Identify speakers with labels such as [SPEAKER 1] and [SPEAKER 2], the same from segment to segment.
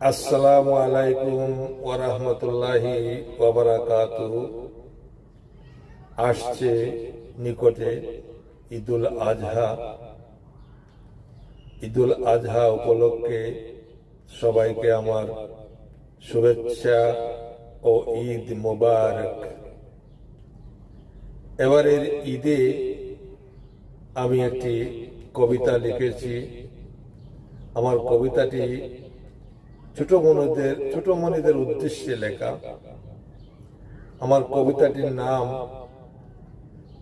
[SPEAKER 1] আসসালামু আলাইকুম ওরহমতুল্লাহি আসছে নিকটে ঈদুল আজহা। ঈদুল আজহা উপলক্ষে সবাইকে আমার শুভেচ্ছা ও ঈদ মোবারক। এবারের ঈদে আমি একটি কবিতা লিখেছি। আমার কবিতাটি ছোট মনিদের ছোট মনিদের উদ্দেশ্যে লেখা। আমার কবিতাটির নাম,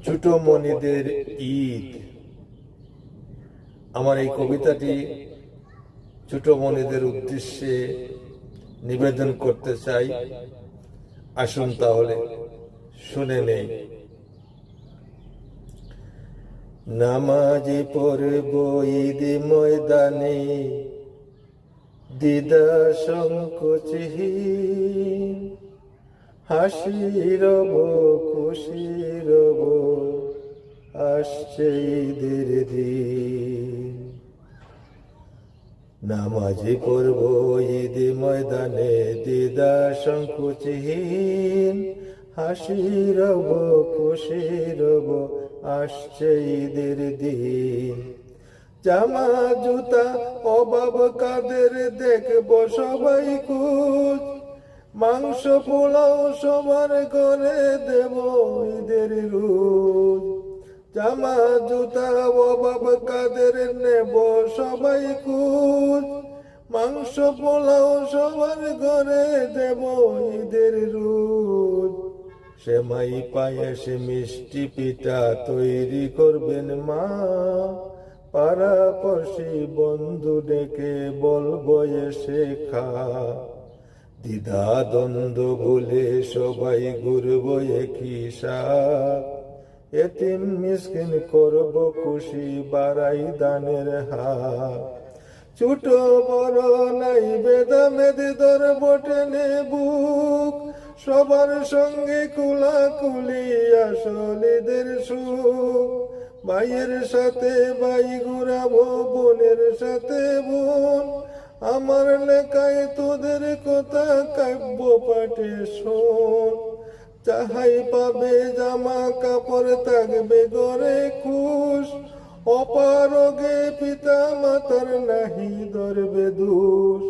[SPEAKER 1] ছোট মনিদের ঈদ। আমার এই কবিতাটি ছোট মনিদের উদ্দেশ্যে নিবেদন করতে চাই। আসুন তাহলে শুনে নেই। নামাজি পড়ব ঈদ ময়দানে দিদা সংকোচহীন হাসি রব খুশি রব, আসছে ঈদের দিন। নামাজি পড়ব ঈদ ময়দানে দিদা সংকোচহীন হাসি রব খুশি রব, আসছে ঈদের দিন। জামা, জুতা অভাব কাদের দেখব সবাই খুঁজ। মাংস, পোলাও সবার করে দেব ঈদের রোজ। জামা, জুতা অভাব কাদের নেব সবাই খুঁজ। মাংস, পোলাও সবার ঘরে দেব ঈদের রোজ। সেমাই পায়েস মিষ্টি পিঠা তৈরি করবেন মা। পড়শি বন্ধু ডেকে বলব এসে খা দ্বিধা দ্বন্দ্ব ভুলে সবাই ঘুরবো একই এতিম মিসকিন করব খুশি বাড়াই দানের হাত ছোট বড় নাই বেদা মেদি দর বটেনে বুক। সবার সঙ্গে কুলা কুলি আসলিদের সুখ। ভাইয়ের সাথে ভাই ঘুরাবো, বোনের সাথে বোন। আমার লেখায় তোদের কথা কাব্য পাঠে শোন। চাহাই পাবে জামা কাপড় থাকবে গড়ে খুশ। অপারগে পিতা মাতার নাহি ধরবে দোষ।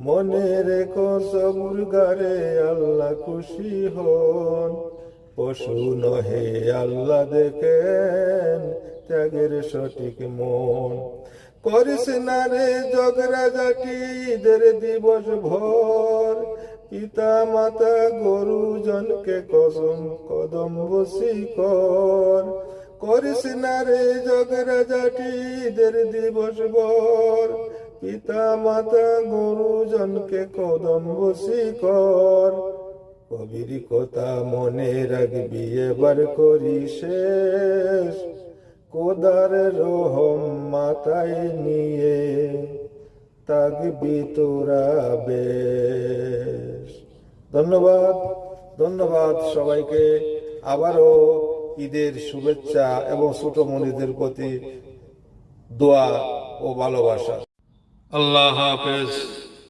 [SPEAKER 1] মনে রেখো সবুর গারে আল্লাহ খুশি হন। পশু নহে, আল্লাহ দেখেন ত্যাগের সঠিক মন। করিস না রে জগরা জাটি ঈদের দিবস ভর পিতা মাতা গরু জনকে কসম কদম বসি কর করিস না রে জগরা জাটি ঈদের দিবস ভর পিতা মাতা গরু জনকে কদম বসি কর কবির কথা মনে রাখবি, এবার করি শেষ। কোদার রহম মাথায় নিয়ে তাকবি তোরা বেশ। ধন্যবাদ ধন্যবাদ সবাইকে। আবারও ঈদের শুভেচ্ছা এবং ছোট মনিদের প্রতি দোয়া ও ভালোবাসা। আল্লাহ হাফেজ।